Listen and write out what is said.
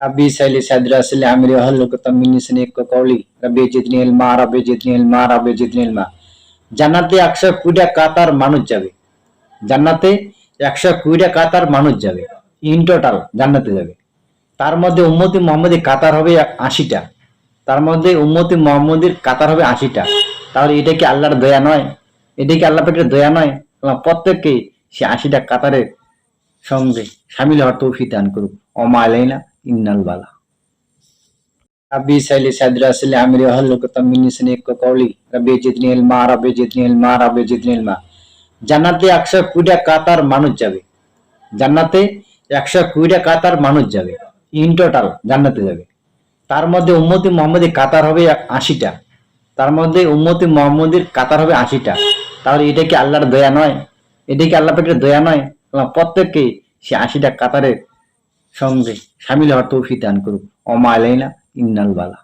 ربي سهل صدر أسل عمري وهل عقدة من لساني يفقهوا قولي ربي زدني علما ربي زدني علما ربي زدني علما জান্নাতে একশো কুড়িটা কাতার মানুষ যাবে জান্নাতে একশো কুড়িটা কাতার মানুষ যাবে ইন টোটাল জান্নাতে যাবে তার মধ্যে উম্মতি মোহাম্মদের কাতার হবে আশিটা তার মধ্যে উম্মতি মোহাম্মদের কাতার হবে আশিটা তাহলে এটা কি আল্লাহর দয়া নয় এটা কি আল্লাহ পাকের দয়া নয় আল্লাহ প্রত্যেককে সে আশিটা কাতারের সঙ্গে সামিল হওয়ার তৌফিক দান করুক অমা আলাইনা ইন্নাল বালা ربي سهل صدر أسل عمري وهل عقدة من لساني يفقهوا قولي ربي زدني علما ربي زدني علما ربي زدني علما জান্নাতে একশো কুড়িটা কাতার মানুষ যাবে জান্নাতে একশো কুড়িটা কাতার মানুষ যাবে ইন টোটাল জান্নাতে যাবে তার মধ্যে উম্মতি মোহাম্মদের কাতার হবে আশিটা তার মধ্যে উম্মতি মোহাম্মদের কাতার হবে আশিটা তাহলে এটা কি আল্লাহর দয়া নয় এটা কি আল্লাহ পাকের দয়া নয় আল্লাহ প্রত্যেককে সে আশিটা কাতারের সঙ্গে সামিল হওয়ার তৌফিক দান করুক। অমা আলাইনা ইন্নাল বালা।